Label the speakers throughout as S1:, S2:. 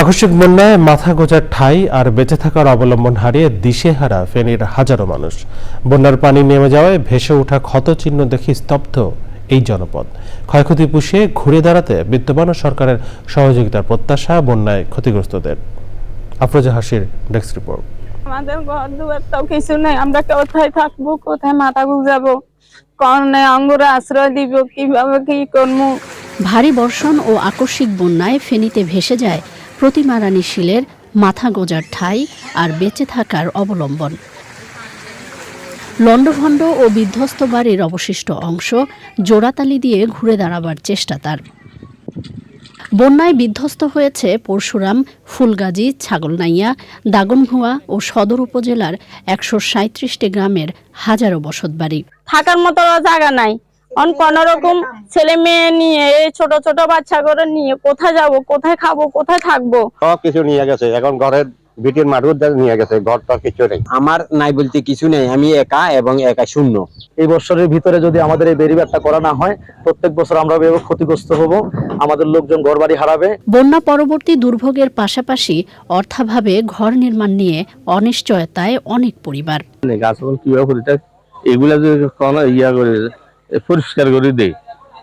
S1: আকস্মিক বন্যায় মাথা গোজার ঠাই আর বেঁচে থাকার অবলম্বন হারিয়ে দিশেহারা ফেনীর হাজারো মানুষ। বন্যার পানি নেমে যাওয়ায় ভেসে ওঠা ক্ষতচিহ্ন দেখে স্তব্ধ এই জনপদ। ক্ষয়ক্ষতি পুষিয়ে ঘুরে দাঁড়াতে বিদ্যমান সরকারের সহযোগিতার প্রত্যাশা বন্যায় ক্ষতিগ্রস্তদের। আফরোজা হাসির ডেস্ক রিপোর্ট।
S2: আমাদের ঘর দুয়ার তো কিছু নেই আমরা কোথায় থাকব কোথায় মাথা গুজাবো কনে আঙ্গুরে আশ্রয় দিব কীভাবে কি করব
S3: ভারী বর্ষণ ও আকস্মিক বন্যায় ফেনীতে ভেসে যায় প্রতিমা রানী শিলের মাথা গোজার ঠাই আর বেঁচে থাকার অবলম্বন। লণ্ডভণ্ড ও বিধ্বস্ত বাড়ির অবশিষ্ট অংশ জোড়াতালি দিয়ে ঘুরে দাঁড়াবার চেষ্টা তার। বন্যায় বিধ্বস্ত হয়েছে পরশুরাম, ফুলগাজী, ছাগলনাইয়া, দাগনভুয়া ও সদর উপজেলার একশো সাঁত্রিশটি গ্রামের হাজারো বসতবাড়ি।
S2: থাকার মতো জায়গা নাই। অন কোন রকম ছেলে মেয়ে নিয়ে এই ছোট ছোট বাচ্চা করে নিয়ে কোথায় যাব কোথায় খাব কোথায় থাকব?
S4: সব কিছু নিয়ে গেছে। এখন ঘরের ভিটির মাঠুর নিয়ে গেছে ঘর তো কিছু নেই।
S5: আমার নাই বলতে কিছু নেই আমি একা এবং একা শূন্য।
S6: এই বছরের ভিতরে যদি আমাদের এই বেরিবারটা করা না হয় প্রত্যেক বছর আমরা ক্ষতিগ্রস্ত হব আমাদের লোকজন ঘরবাড়ি হারাবে।
S3: বন্যা পরবর্তী দুর্ভোগের পাশাপাশি অর্থাভাবে ঘর নির্মাণ নিয়ে অনিশ্চয়তায় অনেক পরিবার।
S7: গাছপালা কীভাবে এগুলা যদি কোনো ইয়া করে পরিষ্কার করে দেই।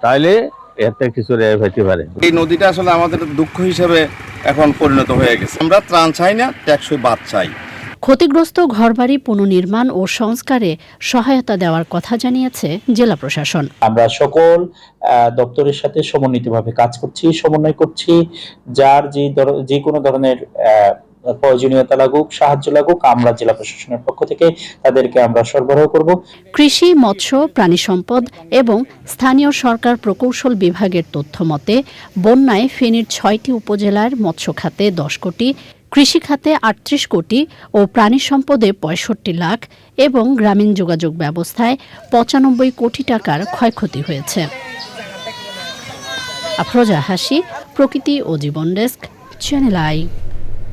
S7: তাহলে এতে কিছু রেহাই হইতে পারে।
S8: এই নদীটা আসলে আমাদের দুঃখ হিসেবে এখন পরিণত হয়ে গেছে। আমরা ত্রাণ চাই না ট্যাক্সই বাদ চাই।
S3: ক্ষতিগ্রস্ত ঘরবাড়ি পুনর্নির্মাণ ও সংস্কারে সহায়তা দেওয়ার কথা জানিয়েছে জেলা প্রশাসন।
S9: আমরা সকল আহ, দপ্তরের সাথে সমন্বিতভাবে কাজ করছি সমন্বয় করছি যার যে ধর- যে কোনো ধরনের আহ, প্রয়োজনীয়তা লাগুক, সাহায্য লাগুক, আমরা জেলা প্রশাসনের পক্ষ থেকে তাদেরকে আমরা সরবরাহ করব।
S3: কৃষি, মৎস্য, প্রাণী সম্পদ এবং স্থানীয় সরকার প্রকৌশল বিভাগের তথ্য মতে, বন্যায় ফেনীর ছয়টি উপজেলার মৎস্য খাতে দশ কোটি, কৃষি খাতে আটত্রিশ কোটি ও প্রাণী সম্পদে পঁয়ষট্টি লাখ এবং গ্রামীণ যোগাযোগ ব্যবস্থায় পঁচানব্বই কোটি টাকার ক্ষয়ক্ষতি হয়েছে। আফরোজা হাসি, প্রকৃতি ও জীবন ডেস্ক, চ্যানেল আই।